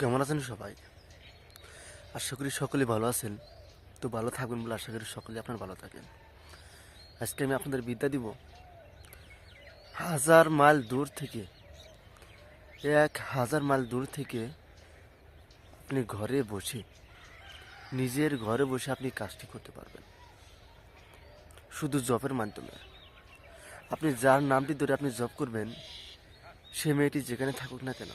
কেমন আছেন সবাই? আশা করি সকলে ভালো আছেন। তো ভালো থাকবেন বলে আশা করি সকলে আপনার ভালো থাকেন। আজকে আমি আপনাদের বিদ্যা দিব। হাজার মাইল দূর থেকে, এক হাজার মাইল দূর থেকে আপনি ঘরে বসে, নিজের ঘরে বসে আপনি কাজটি করতে পারবেন। শুধু জবের মাধ্যমে। আপনি যার নামটি ধরে আপনি জব করবেন, সে মেয়েটি যেখানে থাকুক না কেন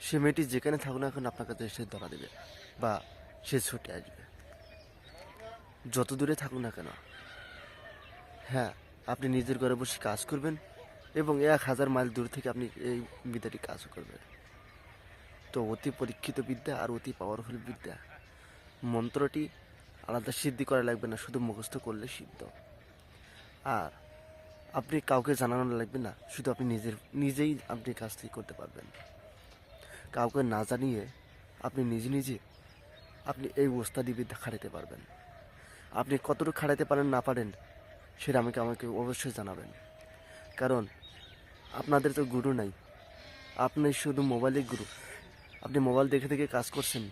সে মেয়েটি যেখানে থাকুক না কেন আপনার কাছে এসে ধরা দেবে বা সে ছুটে আসবে। যত দূরে থাকুক না কেন। হ্যাঁ আপনি নিজের ঘরে বসে কাজ করবেন এবং এক হাজার মাইল দূর থেকে আপনি এই বিদ্যাটি কাজ করবেন। তো অতি পরীক্ষিত বিদ্যা আর অতি পাওয়ারফুল বিদ্যা। মন্ত্রটি আলাদা সিদ্ধি করা লাগবে না, শুধু মুখস্থ করলে সিদ্ধ। আর আপনি কাউকে জানানো লাগবে না, শুধু আপনি নিজের, নিজেই আপনি কাজটি করতে পারবেন। কাউকে না জানিয়ে আপনি নিজে নিজে আপনি এই ওস্তাদি বিদ্যা খাটাতে পারবেন। আপনি কতটুকু খাটাতে পারেন, না পারেন, সেটা আমাকে আমাকে অবশ্যই জানাবেন। কারণ আপনাদের তো গুরু নাই। আপনি শুধু মোবাইলে গুরু। আপনি মোবাইল দেখে দেখে কাজ করছেন,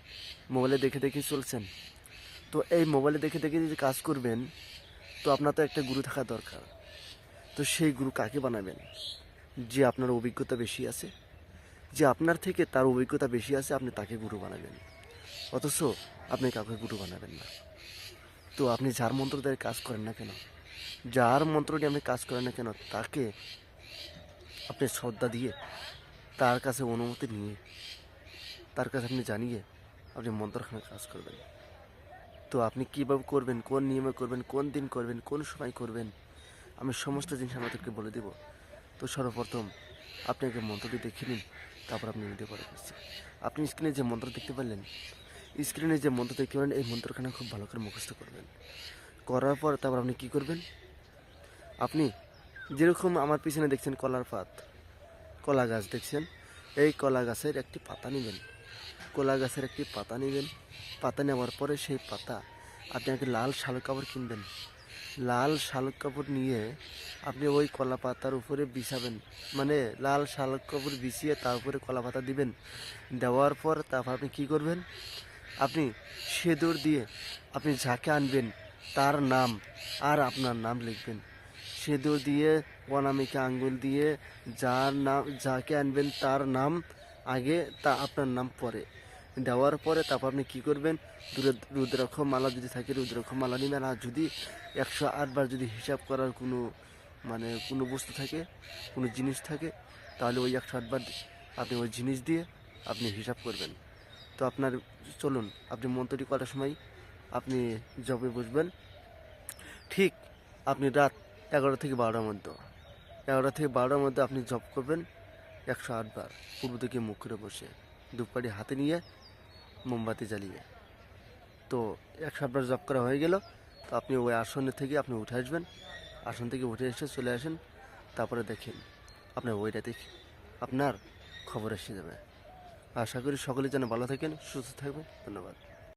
মোবাইলে দেখে দেখে চলছেন। তো এই মোবাইলে দেখে দেখে যদি কাজ করবেন, তো আপনার তো একটা গুরু থাকা দরকার। তো সেই গুরু কাকে বানাবেন? যে আপনার অভিজ্ঞতা বেশি আছে। যে আপনার থেকে তার অভিজ্ঞতা বেশি আছে, আপনি তাকে গুরু বানাবেন। অথচ আপনি কাউকে গুরু বানাবেন না। তো আপনি যার মন্ত্র দিয়ে কাজ করেন না কেন? যার মন্ত্রটি আপনি কাজ করেন না কেন, তাকে আপনি শ্রদ্ধা দিয়ে তার কাছে অনুমতি নিয়ে, তার কাছে আপনি জানিয়ে আপনি মন্ত্রখানে কাজ করবেন। তো আপনি কীভাবে করবেন, কোন নিয়মে করবেন, কোন দিন করবেন, কোন সময় করবেন, আমি সমস্ত জিনিস আমাদেরকে বলে দেব। তো সর্বপ্রথম আপনি আগে মন্ত্রটি দেখে নিন। তারপর আপনি নিতে পারেন। আপনি স্ক্রিনে যে মন্ত্র দেখতে পারলেন স্ক্রিনে যে মন্ত্র দেখতে পারেন এই মন্ত্রখানা খুব ভালো করে মুখস্থ করবেন। করার পর তারপর আপনি কি করবেন? আপনি যেরকম আমার পিছনে দেখছেন কলার পাত, কলা গাছ দেখছেন, এই কলা গাছের একটি পাতা নেবেন। কলা গাছের একটি পাতা নেবেন, পাতা নেওয়ার পরে সেই পাতা আপনি একটা লাল শালুক কাপড় কিনবেন। লাল শালুক কাপড় নিয়ে আপনি ওই কলা পাতার উপরে বিছাবেন। মানে লাল শালুক কাপড় বিছিয়ে তার উপরে কলা পাতা দিবেন। দেওয়ার পর তারপর আপনি কি করবেন? আপনি সেদুর দিয়ে আপনি যাকে আনবেন তার নাম আর আপনার নাম লিখবেন। সেদুর দিয়ে, অনামিকা আঙ্গুল দিয়ে, যার নাম, যাকে আনবেন তার নাম, আগে তা আপনার নাম পরে দেওয়ার পরে তারপর আপনি কী করবেন? দূরে রুদ্রাক্ষ মালা যদি থাকে, রুদ্রাক্ষ মালা নেবেন। আর যদি একশো আটবার যদি হিসাব করার কোনো মানে কোনো বস্তু থাকে, কোনো জিনিস থাকে, তাহলে ওই একশো আটবার আপনি ওই জিনিস দিয়ে আপনি হিসাব করবেন। তো আপনার, চলুন, আপনি মন্ত্রটি করার সময় আপনি জবে বসবেন। ঠিক আপনি রাত এগারো থেকে বারোটার মধ্যে, এগারোটা থেকে বারোটার মধ্যে আপনি জব করবেন একশো আটবার পূর্ব থেকে মুখ করে বসে, ধূপকাঠি হাতে নিয়ে মোমবাতি জ্বালিয়ে। তো একশো আটবার জব করা হয়ে গেল। তো আপনি ওই আসনে থেকে আপনি উঠে আসবেন। আসন থেকে উঠে এসে চলে আসেন। তারপরে দেখেন, আপনার ওইটা দেখি আপনার খবর এসে যাবে। আশা করি সকলে যেন ভালো থাকেন, সুস্থ থাকবেন। ধন্যবাদ।